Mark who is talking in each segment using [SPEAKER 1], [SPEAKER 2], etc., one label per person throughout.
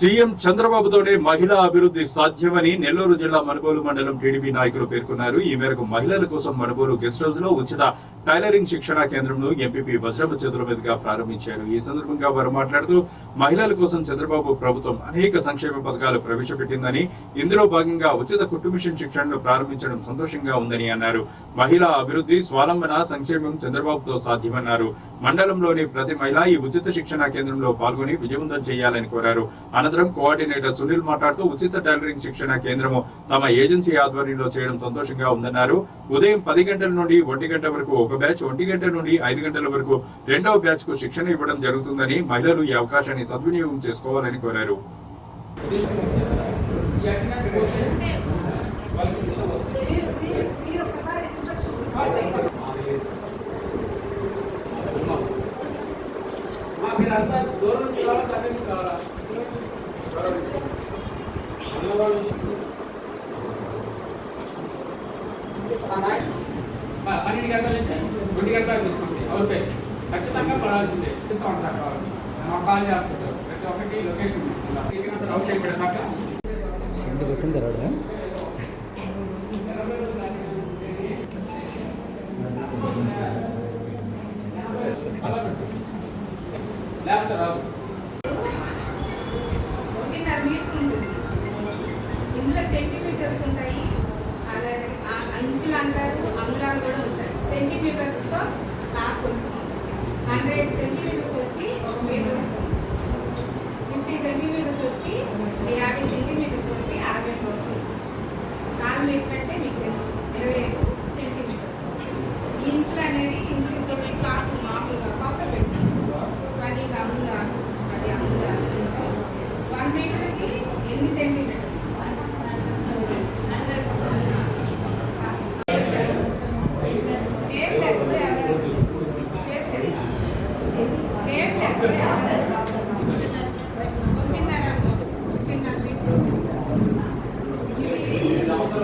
[SPEAKER 1] CM చంద్రబాబుతోనే మహిళా అభివృద్ధి సాధ్యమని నెల్లూరు జిల్లా మనుగోలు మండలం టీడీపీ నాయకులు పేర్కొన్నారు. ఈ మేరకు మహిళల కోసం మనుగోలు గెస్ట్ హౌస్లో ఉచిత టైలరింగ్ శిక్షణా కేంద్రంను ఎంపీపీ వజ్రమ్మ చేతుల మీదుగా ప్రారంభించారు. ఈ సందర్భంగా వారు మాట్లాడుతూ మహిళల కోసం చంద్రబాబు ప్రభుత్వం అనేక సంక్షేమ పథకాలు ప్రవేశపెట్టిందని ఇందులో భాగంగా ఉచిత కుటుంబ మిషన్ శిక్షణను ప్రారంభించడం సంతోషంగా ఉందని అన్నారు. మహిళా అభివృద్ధి స్వాలంబన సంక్షేమం చంద్రబాబుతో సాధ్యమన్నారు. మండలంలోని ప్రతి మహిళ ఈ ఉచిత శిక్షణా కేంద్రంలో పాల్గొని విజయవంతం చేయాలని కోరారు. అనంతరం కోఆర్డినేటర్ సునీల్ మాట్లాడుతూ ఉచిత టైలరింగ్ శిక్షణ కేంద్రము తమ ఏజెన్సీ ఆధ్వర్యంలో చేయడం సంతోషంగా ఉందన్నారు. ఉదయం పది గంటల నుండి ఒంటి గంట వరకు ఒక బ్యాచ్ ఒంటి గంట నుండి ఐదు గంటల వరకు రెండవ బ్యాచ్కు శిక్షణ ఇవ్వడం జరుగుతుందని మహిళలు ఈ అవకాశాన్ని సద్వినియోగం చేసుకోవాలని కోరారు.
[SPEAKER 2] మీరంతా దూరం నుంచి కావాలా దగ్గర నుంచి కావాలా ప- పన్నెండు గంటల నుంచి ఒంటి గంటల చూసుకోండి ఓకే ఖచ్చితంగా పడాల్సిందే. ఇస్తూ ఉంటారు వాళ్ళు. మాకు కాల్ చేస్తారు ప్రతి ఒక్కటి లొకేషన్ అవుట్ అయిపోయిన లేకపోతే రాదు.
[SPEAKER 3] ఉంటుంది. ఇందులో సెంటీమీటర్స్ ఉంటాయి. అలాగే ఇంచులు అంటారు అంగుళాలు కూడా ఉంటాయి. సెంటీమీటర్స్తో క్లాత్ వస్తుంది హండ్రెడ్ సెంటీమీటర్స్ వచ్చి ఒక మీటర్ వస్తుంది. ఫిఫ్టీ సెంటీమీటర్స్ వచ్చి యాభై సెంటీమీటర్స్ వచ్చి అరవై వస్తుంది. నాలుగు మీటర్ అంటే మీకు తెలుసు ఇరవై ఐదు సెంటీమీటర్స్. ఈ ఇంచులు అనేవి ఇంచులతో క్లాత్ మామూలుగా కొత్త పెట్టు పది అమ్ములు అది అమ్ములు వన్ మీటర్కి ఎన్ని సెంటీ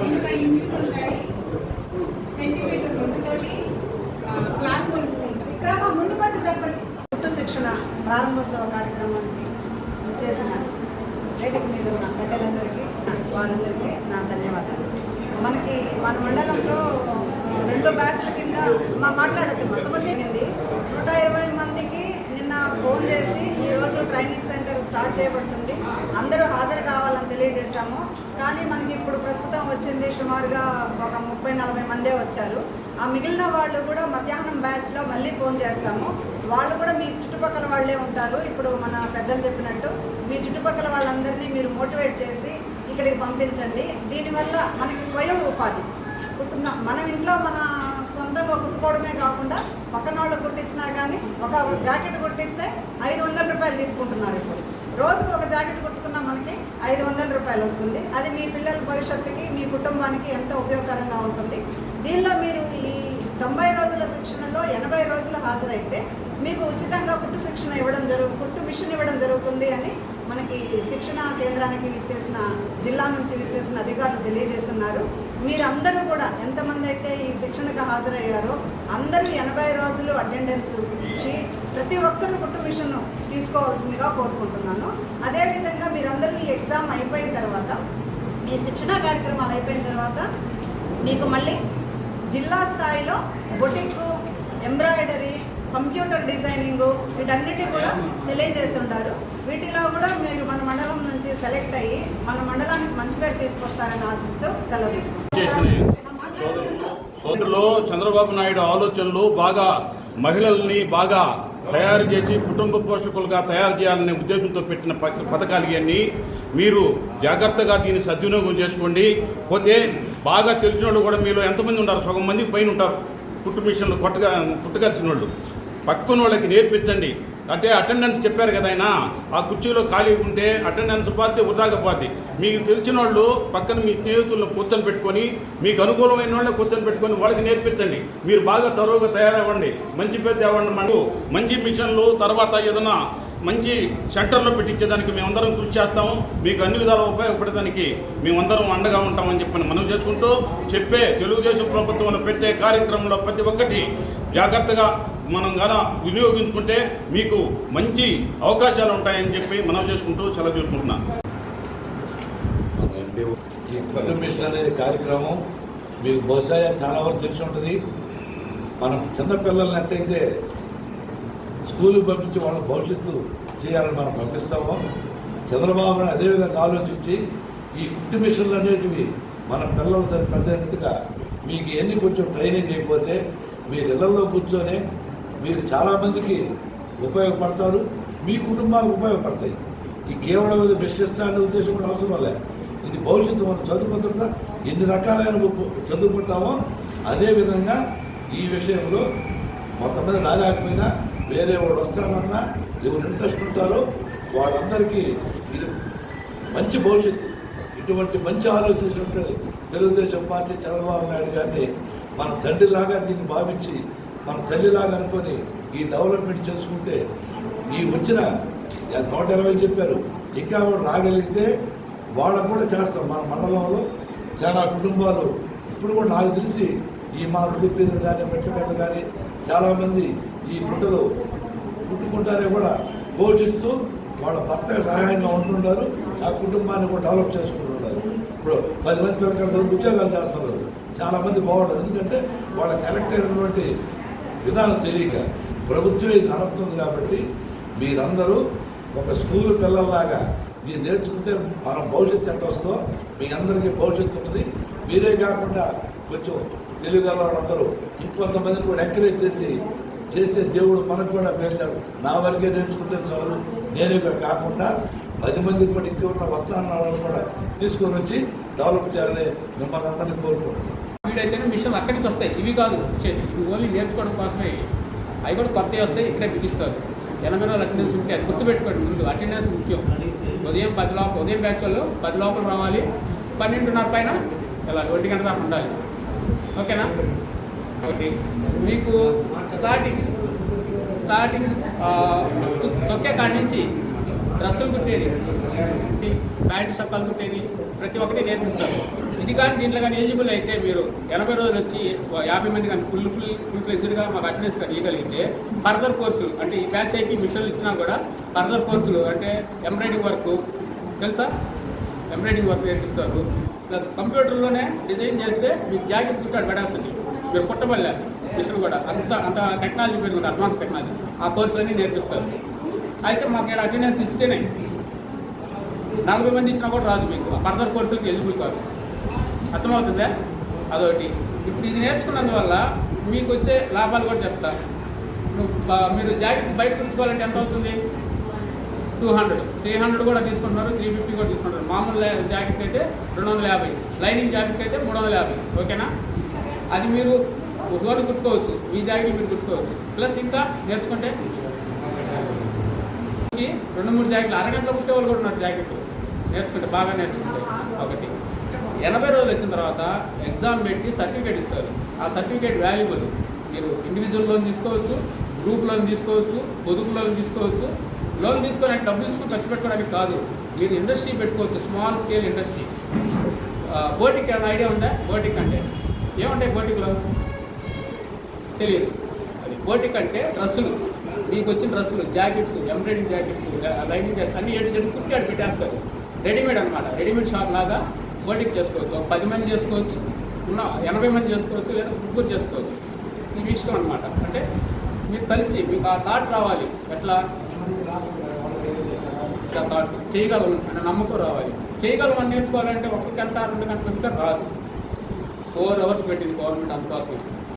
[SPEAKER 3] ఇంకా ఇంచులు ఉంటాయి సెంటీమీటర్ రెండుతోటి క్లాత్ కొలుసుకుంటాం
[SPEAKER 4] విక్రమ ముందు కొంచెం చెప్పండి. పుట్టు శిక్షణ ప్రారంభోత్సవ కార్యక్రమానికి చేసిన వేదిక మీద ఉన్న పెద్దలందరికీ వారందరికీ నా ధన్యవాదాలు. మనకి మన మండలంలో రెండు బ్యాచ్ల కింద మా మాట్లాడద్దు మస్తమంది నూట ఇరవై మంది ఫోన్ చేసి ఈరోజు ట్రైనింగ్ సెంటర్ స్టార్ట్ చేయబడుతుంది. అందరూ హాజరు కావాలని తెలియజేశాము. కానీ మనకి ఇప్పుడు ప్రస్తుతం వచ్చింది సుమారుగా ఒక ముప్పై నలభై మందే వచ్చారు. ఆ మిగిలిన వాళ్ళు కూడా మధ్యాహ్నం బ్యాచ్లో మళ్ళీ ఫోన్ చేస్తాము. వాళ్ళు కూడా మీ చుట్టుపక్కల వాళ్ళే ఉంటారు. ఇప్పుడు మన పెద్దలు చెప్పినట్టు మీ చుట్టుపక్కల వాళ్ళందరినీ మీరు మోటివేట్ చేసి ఇక్కడికి పంపించండి. దీనివల్ల మనకి స్వయం ఉపాధి. మనం ఇంట్లో మన సొంతంగా కుట్టుకోవడమే కాకుండా పక్కన వాళ్ళు కుట్టించినా కానీ ఒక జాకెట్ కుట్టిస్తే ఐదు వందల రూపాయలు తీసుకుంటున్నారు ఇప్పుడు. రోజుకు ఒక జాకెట్ కుట్టుకున్నా మనకి ఐదు వందల రూపాయలు వస్తుంది. అది మీ పిల్లల భవిష్యత్తుకి మీ కుటుంబానికి ఎంతో ఉపయోగకరంగా ఉంటుంది. దీనిలో మీరు ఈ తొంభై రోజుల శిక్షణలో ఎనభై రోజులు హాజరైతే మీకు ఉచితంగా కుట్టు శిక్షణ ఇవ్వడం జరుగు కుట్టు మిషన్ ఇవ్వడం జరుగుతుంది అని మనకి శిక్షణ కేంద్రానికి విచ్చేసిన జిల్లా నుంచి విచ్చేసిన అధికారులు తెలియజేస్తున్నారు. మీరందరూ కూడా ఎంతమంది అయితే ఈ శిక్షణకు హాజరయ్యారో అందరూ ఎనభై రోజులు అటెండెన్స్ ఇచ్చి ప్రతి ఒక్కరూ కుట్టు మిషన్ తీసుకోవాల్సిందిగా కోరుకుంటున్నాను. అదేవిధంగా మీరందరూ ఈ ఎగ్జామ్ అయిపోయిన తర్వాత ఈ శిక్షణా కార్యక్రమాలు అయిపోయిన తర్వాత మీకు మళ్ళీ జిల్లా స్థాయిలో బొటిక్ ఎంబ్రాయిడరీ కంప్యూటర్ డిజైనింగ్ వీటన్నిటి కూడా తెలియజేస్తుంటారు. వీటిలో కూడా మీరు మన మండలం నుంచి సెలెక్ట్ అయ్యి మన మండలానికి మంచి పేరు తీసుకొస్తారని ఆశిస్తూ సెలవు తీసుకుంటాం
[SPEAKER 5] చంద్రబాబు నాయుడు ఆలోచనలు బాగా మహిళల్ని బాగా తయారు చేసి కుటుంబ పోషకులుగా తయారు చేయాలనే ఉద్దేశంతో పెట్టిన ప- పథకాలు ఇవన్నీ మీరు జాగ్రత్తగా దీన్ని సద్వినియోగం చేసుకోండి. పోతే బాగా తెలిసిన వాళ్ళు కూడా మీలో ఎంతమంది ఉంటారు సగం మంది పైన ఉంటారు. కుట్టు మిషన్లు కొట్టగా కుట్టగలిసిన వాళ్ళు పక్కన వాళ్ళకి నేర్పించండి. అంటే అటెండెన్స్ చెప్పారు కదా ఆయన ఆ కుర్చీలో ఖాళీ ఉంటే అటెండెన్స్ పోతే వృధాగా పోతే మీకు తెలిసిన వాళ్ళు పక్కన మీ స్నేహితులను కూర్చొని పెట్టుకొని మీకు అనుకూలమైన వాళ్ళని కూర్చొని పెట్టుకొని వాళ్ళకి నేర్పించండి. మీరు బాగా తరువుగా తయారవ్వండి. మంచి పేరు అవ్వండి మనకు మంచి మిషన్లు తర్వాత ఏదైనా మంచి సెంటర్లో పెట్టించేదానికి మేమందరం కృషి చేస్తాము. మీకు అన్ని విధాలు ఉపయోగపడేదానికి మేమందరం అండగా ఉంటామని చెప్పని మనం చేసుకుంటూ చెప్పే తెలుగుదేశం ప్రభుత్వంలో పెట్టే కార్యక్రమంలో ప్రతి ఒక్కటి జాగ్రత్తగా మనం గన వినియోగించుకుంటే మీకు మంచి అవకాశాలు ఉంటాయని చెప్పి మనం చేసుకుంటూ సెలవు చేసుకుంటున్నాం
[SPEAKER 6] అంటే ఈ మిషన్ కార్యక్రమం. మీకు బహుశా చాలా వరకు తెలిసి ఉంటుంది. మనం చిన్నపిల్లలంటే అయితే స్కూల్కి పంపించి వాళ్ళ భవిష్యత్తు చేయాలని మనం పంపిస్తామో. చంద్రబాబు నాయుడు అదేవిధంగా ఆలోచించి ఈ కుట్టి మిషన్లు అనేటివి మన పిల్లలు పెద్దగా మీకు ఎన్ని కొంచెం ట్రైనింగ్ అయిపోతే మీరు ఇళ్ళలో కూర్చొని మీరు చాలామందికి ఉపయోగపడతారు. మీ కుటుంబానికి ఉపయోగపడతాయి. ఈ కేవలం ఇది బెస్ట్ అనే ఉద్దేశం కూడా అవసరం లేదు ఇది భవిష్యత్తు మనం చదువుకుంటున్నా ఎన్ని రకాలైన చదువుకుంటామో అదేవిధంగా ఈ విషయంలో కొంతమంది రాలేకపోయినా వేరే వాళ్ళు వస్తానన్నా ఎవరు ఇంట్రెస్ట్ ఉంటారో వాళ్ళందరికీ ఇది మంచి భవిష్యత్తు. ఇటువంటి మంచి ఆలోచించినట్టు తెలుగుదేశం పార్టీ చంద్రబాబు నాయుడు గారిని మన తండ్రిలాగా దీన్ని భావించి మన తల్లిలాగా అనుకొని ఈ డెవలప్మెంట్ చేసుకుంటే ఈ వచ్చిన నూట ఇరవై చెప్పారు ఇంకా కూడా రాగలిగితే వాళ్ళకు కూడా చేస్తాం మన మండలంలో. చాలా కుటుంబాలు ఇప్పుడు కూడా నాకు తెలిసి ఈ మా కుటుంబీదులు కానీ మెట్ల మీద కానీ చాలామంది ఈ బిడ్డలు పుట్టుకుంటారే కూడా పోషిస్తూ వాళ్ళ భర్తకు సహాయంగా ఉంటున్నారు ఆ కుటుంబాన్ని కూడా డెవలప్ చేసుకుంటున్నారు ఇప్పుడు పది మంది పిల్లకాయలు ఉద్యోగాలు చేస్తున్నారు. చాలా మంది బాగుంటారు. ఎందుకంటే వాళ్ళ కరెక్ట్ అయినటువంటి విధానం తెలియక ప్రభుత్వం నడుస్తుంది కాబట్టి మీరందరూ ఒక స్కూల్ పిల్లల్లాగా మీరు నేర్చుకుంటే మన భవిష్యత్తు ఎట్ట వస్తుందో మీ అందరికీ భవిష్యత్తు ఉంటుంది. మీరే కాకుండా కొంచెం తెలుగు వాళ్ళందరూ ఇంకొంతమందిని కూడా ఎంకరేజ్ చేసి చేస్తే దేవుడు మనకు కూడా పెంచాడు నా వరకే నేర్చుకుంటే చాలు. నేనే కాకుండా పది మందికి కూడా ఇంకా ఉన్న వస్త్రాలను కూడా తీసుకొని వచ్చి డెవలప్ చేయాలని మిమ్మల్ని అందరినీ కోరుకుంటున్నాను.
[SPEAKER 2] వీడైతేనే మిషన్ అక్కడి నుంచి వస్తాయి. ఇవి కాదు. ఇవి ఓన్లీ నేర్చుకోవడం కోసమే. అవి కూడా కొత్తవి వస్తాయి ఇక్కడే బిగిస్తారు. ఎనభై రోజులు అటెండెన్స్ ఉంటే అది గుర్తుపెట్టుకోండి ముందు. అటెండెన్స్ ముఖ్యం. ఉదయం పది లోపల ఉదయం బ్యాచ్ వాళ్ళు పది లోపల రావాలి. పన్నెండున్నర పైన ఇలా ఒంటి గంట దాకా ఉండాలి. ఓకేనా? ఓకే. మీకు స్టార్టింగ్ స్టార్టింగ్ తొక్కే కాడి నుంచి డ్రెస్సులు కుట్టేది. ప్యాంటు చొక్కాలు కుట్టేది ప్రతి ఒక్కటి నేర్పిస్తారు. ఇది కానీ దీంట్లో కానీ ఎలిజిబుల్ అయితే మీరు ఎనభై రోజులు వచ్చి యాభై మంది కానీ ఫుల్ ఫుల్ ఫుల్ ఫ్లెక్స్డ్గా మాకు అటెండెన్స్ కానీ ఇవ్వగలిగితే ఫర్దర్ కోర్సులు అంటే ఈ బ్యాచ్ అయిపోయి మిషన్లు ఇచ్చినా కూడా ఫర్దర్ కోర్సులు అంటే ఎంబ్రాయిడింగ్ వర్క్ తెలుసా? ఎంబ్రాయిడింగ్ వర్క్ నేర్పిస్తారు. ప్లస్ కంప్యూటర్లోనే డిజైన్ చేస్తే మీకు జాకెట్ కుట్టాడు పడేస్తుంది మీరు పుట్టబడలే మిషన్ కూడా. అంత అంత టెక్నాలజీ పెరుగుతుంది అడ్వాన్స్ టెక్నాలజీ ఆ కోర్సులన్నీ నేర్పిస్తారు. అయితే మాకు ఇక్కడ అటెండెన్స్ ఇస్తేనే నలభై మంది ఇచ్చినా కూడా రాదు మీకు. ఆ ఫర్దర్ కోర్సులకి ఎలిజిబుల్ కాదు. అర్థమవుతుందా? అదొకటి. ఇప్పుడు ఇది నేర్చుకున్నందువల్ల మీకు వచ్చే లాభాలు కూడా చెప్తా. నువ్వు మీరు జాకెట్ బయట తీసుకోవాలంటే ఎంత అవుతుంది? Two hundred. త్రీ హండ్రెడ్ కూడా తీసుకుంటున్నారు త్రీ ఫిఫ్టీ కూడా తీసుకుంటారు మామూలు జాకెట్ అయితే రెండు వందల యాభై. లైనింగ్ జాకెట్ అయితే మూడు వందల యాభై. ఓకేనా? అది మీరు ఒకటి కుట్టుకోవచ్చు మీ జాకెట్ మీరు కుట్టుకోవచ్చు ప్లస్ ఇంకా నేర్చుకుంటే? రెండు మూడు జాకెట్లు అరగంటలో కుట్టే వాళ్ళు కూడా ఉన్నారు జాకెట్లు. నేర్చుకుంటే బాగా నేర్చుకుంటే. ఒకటి. ఎనభై రోజులు వచ్చిన తర్వాత ఎగ్జామ్ పెట్టి సర్టిఫికేట్ ఇస్తారు. ఆ సర్టిఫికేట్ వాల్యుబుల్. మీరు ఇండివిజువల్ లోన్ తీసుకోవచ్చు గ్రూప్ లోన్ తీసుకోవచ్చు పొదుపు లోన్ తీసుకోవచ్చు. లోన్ తీసుకొని డబ్బులు తీసుకుని ఖర్చు పెట్టుకోవడానికి కాదు. మీరు ఇండస్ట్రీ పెట్టుకోవచ్చు స్మాల్ స్కేల్ ఇండస్ట్రీ బోటిక్ ఏమైనా ఐడియా ఉందా? బోటిక్ అంటే. ఏమంటాయి బోటిక్లో తెలియదు అది బోటిక్ అంటే డ్రెస్సులు. మీకు వచ్చిన dresses jackets embroidering jackets lining jackets అన్ని ఏడు జరుగుతుంది కుట్టి ఆడ పెట్టేస్తారు. రెడీమేడ్ అనమాట రెడీమేడ్ షాప్ లాగా బోటిక్ చేసుకోవచ్చు. ఒక పది మంది చేసుకోవచ్చు. ఉన్న ఎనభై మంది చేసుకోవచ్చు లేదా ముగ్గురు చేసుకోవచ్చు. ఇది ఇష్టం అనమాట అంటే మీరు కలిసి మీకు ఆ థాట్ రావాలి. ఎట్లా? థాట్. చేయగలం అనే నమ్మకం రావాలి. చేయగలం అని నేర్చుకోవాలంటే ఒక గంట రెండు గంటలు ఇస్తే రాదు. ఫోర్ అవర్స్ పెట్టింది గవర్నమెంట్ అందుకోసం